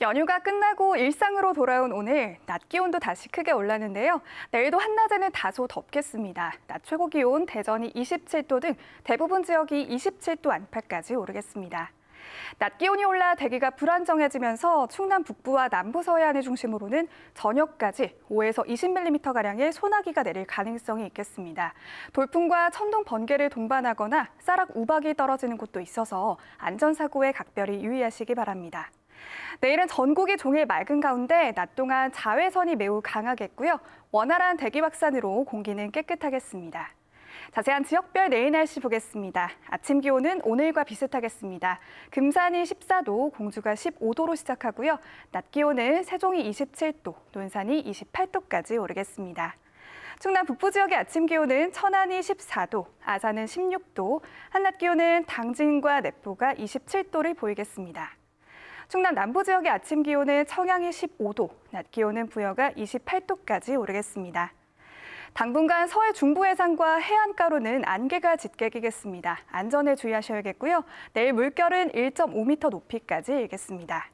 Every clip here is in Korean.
연휴가 끝나고 일상으로 돌아온 오늘 낮 기온도 다시 크게 올랐는데요. 내일도 한낮에는 다소 덥겠습니다. 낮 최고 기온 대전이 27도 등 대부분 지역이 27도 안팎까지 오르겠습니다. 낮 기온이 올라 대기가 불안정해지면서 충남 북부와 남부 서해안을 중심으로는 저녁까지 5에서 20mm가량의 소나기가 내릴 가능성이 있겠습니다. 돌풍과 천둥 번개를 동반하거나 쌀락 우박이 떨어지는 곳도 있어서 안전사고에 각별히 유의하시기 바랍니다. 내일은 전국이 종일 맑은 가운데 낮 동안 자외선이 매우 강하겠고요. 원활한 대기 확산으로 공기는 깨끗하겠습니다. 자세한 지역별 내일 날씨 보겠습니다. 아침 기온은 오늘과 비슷하겠습니다. 금산이 14도, 공주가 15도로 시작하고요. 낮 기온은 세종이 27도, 논산이 28도까지 오르겠습니다. 충남 북부 지역의 아침 기온은 천안이 14도, 아산은 16도, 한낮 기온은 당진과 내포가 27도를 보이겠습니다. 충남 남부 지역의 아침 기온은 청양이 15도, 낮 기온은 부여가 28도까지 오르겠습니다. 당분간 서해 중부 해상과 해안가로는 안개가 짙게 끼겠습니다. 안전에 주의하셔야겠고요. 내일 물결은 1.5m 높이까지 일겠습니다.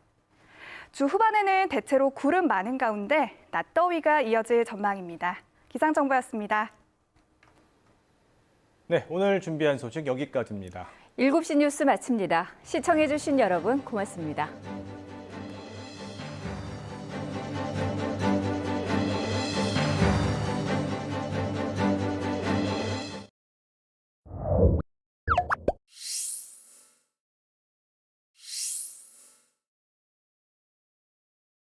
주 후반에는 대체로 구름 많은 가운데 낮더위가 이어질 전망입니다. 기상정보였습니다. 네, 오늘 준비한 소식 여기까지입니다. 7시 뉴스 마칩니다. 시청해주신 여러분 고맙습니다.